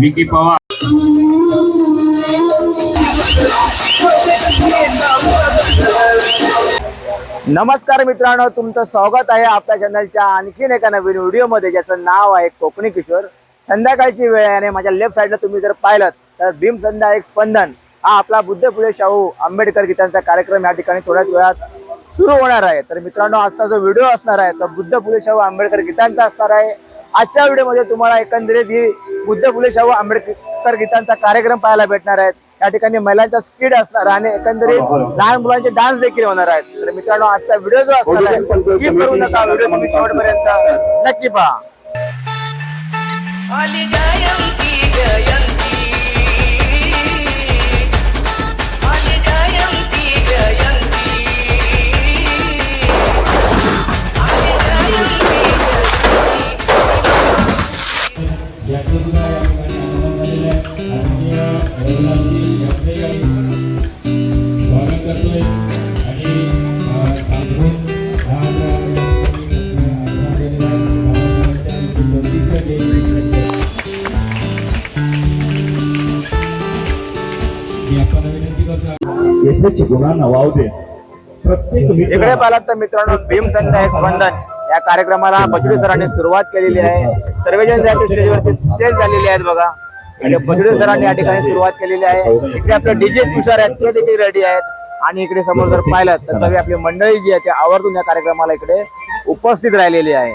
विकी पवार. नमस्कार मित्रांनो तुमचं स्वागत आहे आपल्या चॅनलच्या आणखीन एका नवीन व्हिडिओमध्ये ज्याचं नाव आहे कोकणी किशोर. संध्याकाळची वेळ आहे आणि माझ्या लेफ्ट साईडला तुम्ही जर पाहिलं तर भीम संध्या एक स्पंदन. हा आपला बुद्ध फुले शाहू आंबेडकर गीतांचा कार्यक्रम या ठिकाणी थोड्याच वेळात सुरू होणार आहे. तर मित्रांनो आजचा जो व्हिडिओ असणार आहे तो बुद्ध फुले शाहू आंबेडकर गीतांचा असणार आहे. आजच्या व्हिडिओमध्ये तुम्हाला एकंदरीत ही बुद्ध फुले शाहू आंबेडकर गीतांचा कार्यक्रम पाहायला भेटणार आहेत. या ठिकाणी महिलांचा स्किड असणार आहे आणि एकंदरीत लहान मुलांचे डान्स देखील होणार आहेत. तर मित्रांनो आजचा व्हिडिओ जो असणार आहे skip करू नका. व्हिडिओ तुम्ही शेवटपर्यंत नक्की पहा. गुणांना वाव दे. प्रत्येक इकडे पाहिलात तर मित्रांनो भीम संध्या एक स्पंदन या कार्यक्रमाला बजुडे सरांनी सुरुवात केलेली आहे. सर्वजण जे आहेत स्टेजवरती स्टेज झालेले आहेत बघा. आणि बजुडे सरांनी या ठिकाणी सुरुवात केलेली आहे. इकडे आपलं डीजे तुषार आहेत ते देखील रेडी आहेत. आणि इकडे समोर जर पाहिलं तर सगळी आपली मंडळी जी आहे ते आवर्जून या कार्यक्रमाला इकडे उपस्थित राहिलेली आहे.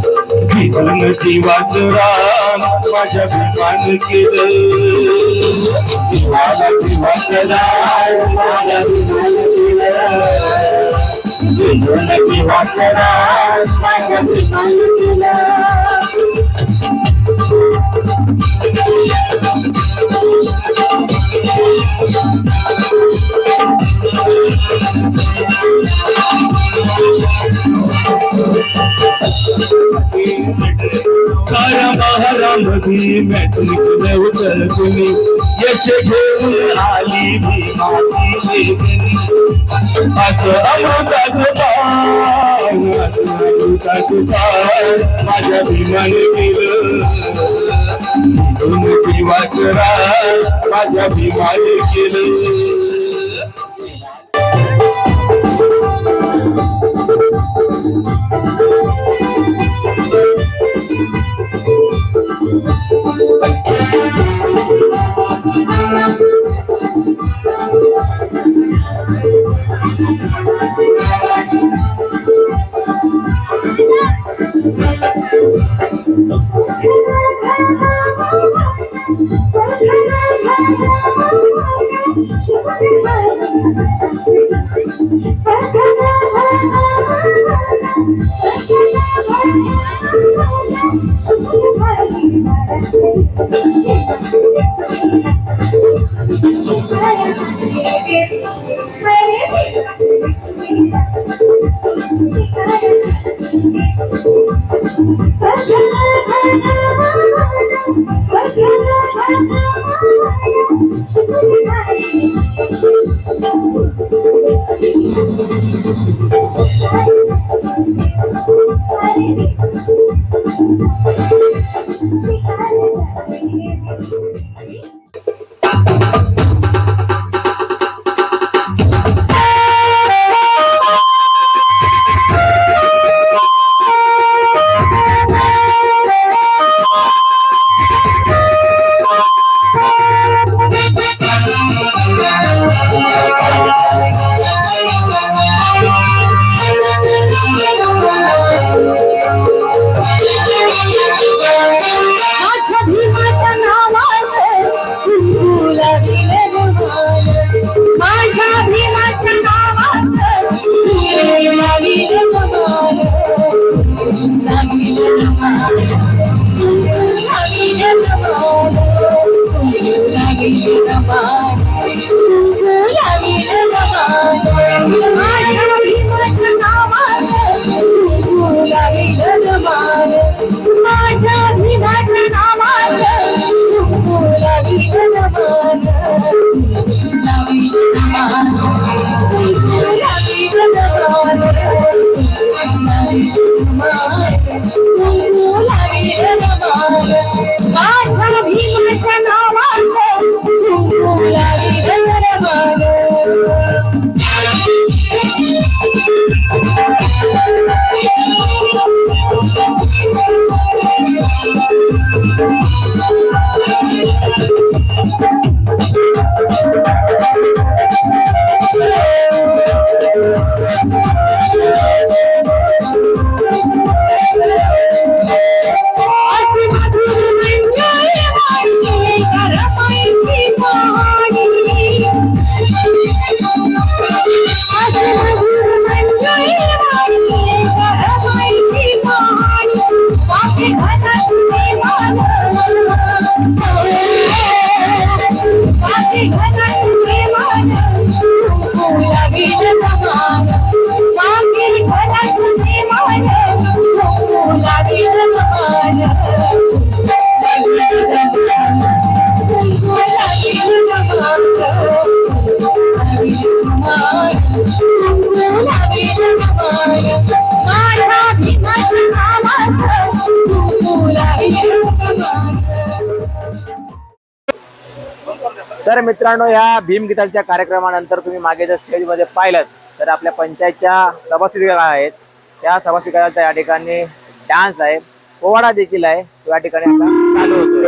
चला जीवाच राम माझ्या विमान केलं. जीवाला जीवाचं माझ्या केलं माझ्या केलं. साऱ्या महारामध्ये मॅटून केलं होतं यश घेऊन आली मी माती वेदनी असं अमृताचं पान असं अमृताचं पान माझ्या भीमान केलं दोन जीवाचं राज माझ्या भीमान केलं. no. I'm मित्रांनो या भीम गीतांच्या कार्यक्रमानंतर तुम्ही मागे जर स्टेजमध्ये पाहिलं तर आपल्या पंचायतच्या सभास्वीकारा आहेत. त्या सभास्वीकाराचा या ठिकाणी डान्स आहे. पोवाडा देखील आहे. या ठिकाणी आता चालू होतो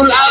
July.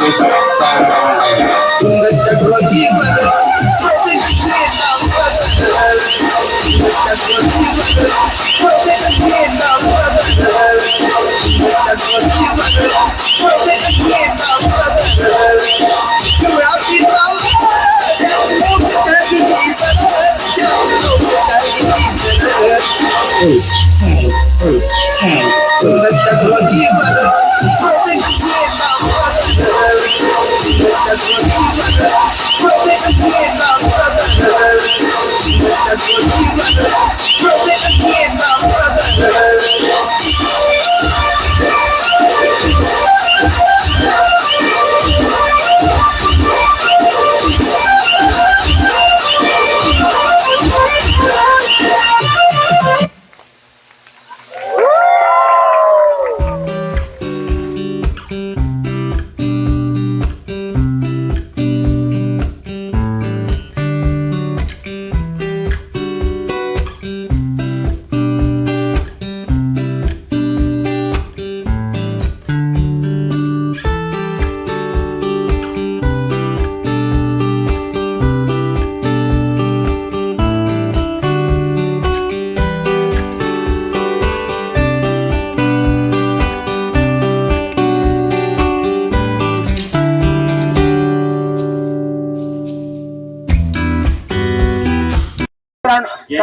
मित्रांनो-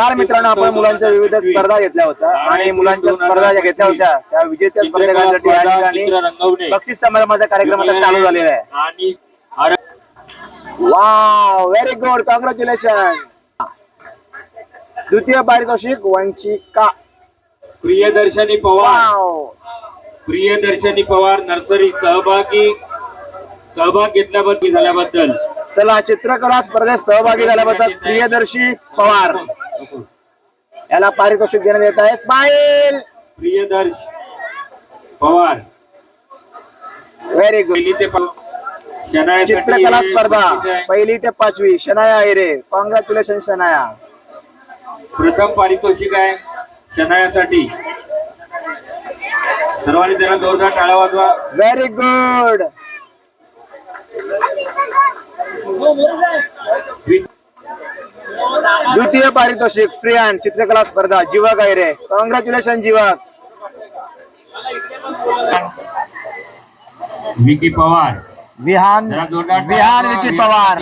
काल मित्रांनो आपण मुलांच्या विविध स्पर्धा घेतल्या होत्या आणि मुलांच्या स्पर्धा ज्या घेतल्या होत्या त्या विजेत्या स्पर्धकांसाठी या ठिकाणी बक्षीस समारंभाचा कार्यक्रम आता चालू झालेला आहे. वाव व्हेरी गुड कॉंग्रॅच्युलेशन द्वितीय पारितोषिक वंचिका. प्रियदर्शनी पवार. प्रियदर्शनी पवार नर्सरी सहभागी सहभाग घेतल्याबद्दल झाल्याबद्दल चला चित्रकला स्पर्धेत सहभागी झाल्याबद्दल प्रियदर्शी पवार. याला पारितोषिक देण्यात येत आहे. Smile! Priyadarsh Pawar. Very good चित्रकला स्पर्धा. पहिली ते पाचवी. शनाया हिरे कॉंग्रॅच्युलेशन शनाया. प्रथम पारितोषिक आहे शनायासाठी. सर्वांनी त्यांना जोरदार टाळा वाजवा. व्हेरी गुड द्वितीय पारितोषिक फ्री हँड चित्रकला स्पर्धा जीवक हिरे कॉंग्रॅच्युलेशन जीवक विकी पवार. विहान विहान. विकी पवार.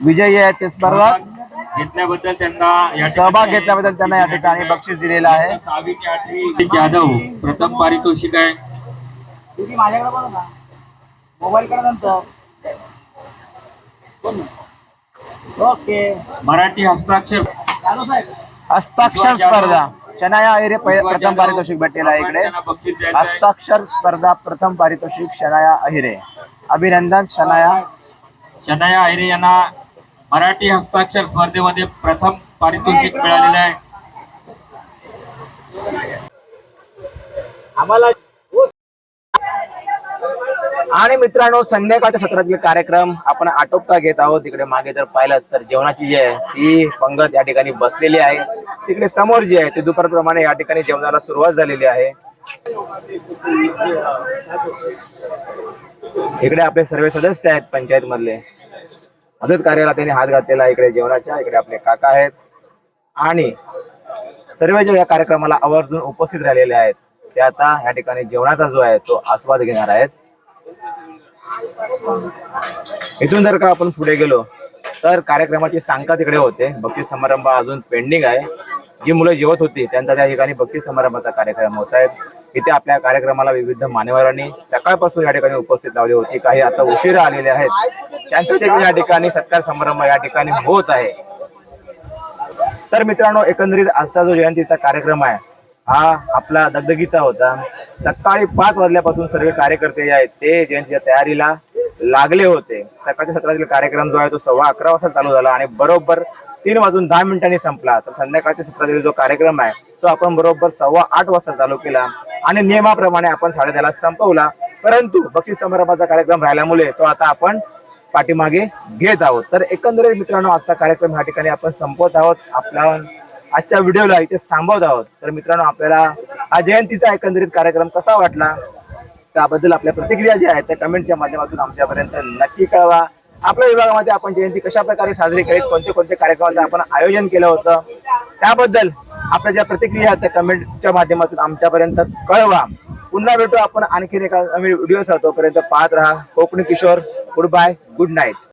विजयी आहेत ते स्पर्धात सहभाग घेतल्याबद्दल त्यांना या सहभाग घेतल्याबद्दल त्यांना या ठिकाणी बक्षीस दिलेलं आहे. आठवी जाधव प्रथम पारितोषिक आहे. मराठी हस्ताक्षर. हस्ताक्षर स्पर्धा. शनाया अहिरे प्रथम पारितोषिक भेटलेलं आहे इकडे. हस्ताक्षर स्पर्धा प्रथम पारितोषिक शनाया अहिरे अभिनंदन शनाया शनाया आहिरे यांना मराठी हस्ताक्षर स्पर्धेमध्ये प्रथम पारितोषिक मिळालेले आहे. आणि मित्रांनो संध्याकाळच्या सत्रातील कार्यक्रम आपण आटोपता घेत आहोत. तिकडे मागे जर पाहिलं तर जेवणाची जी आहे ती पंगत या ठिकाणी बसलेली आहे. तिकडे समोर जी आहे ती दुपारप्रमाणे या ठिकाणी जेवणाला सुरुवात झालेली आहे. इकडे आपले सर्व सदस्य आहेत पंचायत मधले मदत कार्याला त्यांनी हात घातलेला इकडे जेवणाच्या इकडे आपले काका आहेत. आणि सर्व जे या कार्यक्रमाला आवर्जून उपस्थित राहिलेले आहेत ते आता या ठिकाणी जेवणाचा जो आहे तो आस्वाद घेणार आहेत. इथून जर का आपण पुढे गेलो तर कार्यक्रमाची सांगता तिकडे होते. बक्षीस समारंभ अजून पेंडिंग आहे. जी मुलं जेवत होती त्यांचा त्या ठिकाणी बक्षीस समारंभाचा कार्यक्रम होत आहे. इथे आपल्या कार्यक्रमाला विविध मान्यवरांनी सकाळपासून या ठिकाणी उपस्थित लावली होती. काही आता उशिरा आलेले आहेत. त्यांचा देखील या ठिकाणी सत्कार समारंभ या ठिकाणी होत आहे. तर मित्रांनो एकंदरीत आजचा जो जयंतीचा कार्यक्रम आहे हा आपला दगदगीचा होता. सकाळी पाच वाजल्यापासून सर्व कार्यकर्ते जे आहेत ते जयंतीच्या तयारीला लागले होते. सकाळच्या सत्रातील कार्यक्रम जो आहे तो सव्वा अकरा वाजता चालू झाला आणि बरोबर तीन वाजून दहा मिनिटांनी संपला. तर संध्याकाळच्या सत्रातील जो कार्यक्रम आहे तो आपण बरोबर सव्वा आठ वाजता चालू केला आणि नियमाप्रमाणे आपण साडेदहाला संपवला. परंतु बक्षीस समारंभाचा कार्यक्रम राहिल्यामुळे तो आता आपण पाठीमागे घेत आहोत. तर एकंदरीत मित्रांनो आजचा कार्यक्रम ह्या ठिकाणी आपण संपवत आहोत. आपला आजच्या व्हिडिओला इथे थांबवत आहोत. तर मित्रांनो आपल्याला हा जयंतीचा एकंदरीत कार्यक्रम कसा वाटला त्याबद्दल आपल्या प्रतिक्रिया ज्या आहेत त्या कमेंटच्या माध्यमातून आमच्यापर्यंत नक्की कळवा. आपल्या विभागामध्ये आपण जयंती कशा प्रकारे साजरी करीत कोणते कोणते कार्यक्रमाचं आपण आयोजन केलं होतं त्याबद्दल आपल्या ज्या प्रतिक्रिया आहेत त्या कमेंटच्या माध्यमातून आमच्यापर्यंत कळवा. पुन्हा भेटू आपण आणखीन एका व्हिडिओ तोपर्यंत पाहत राहा. Kokani Kishor good bye good night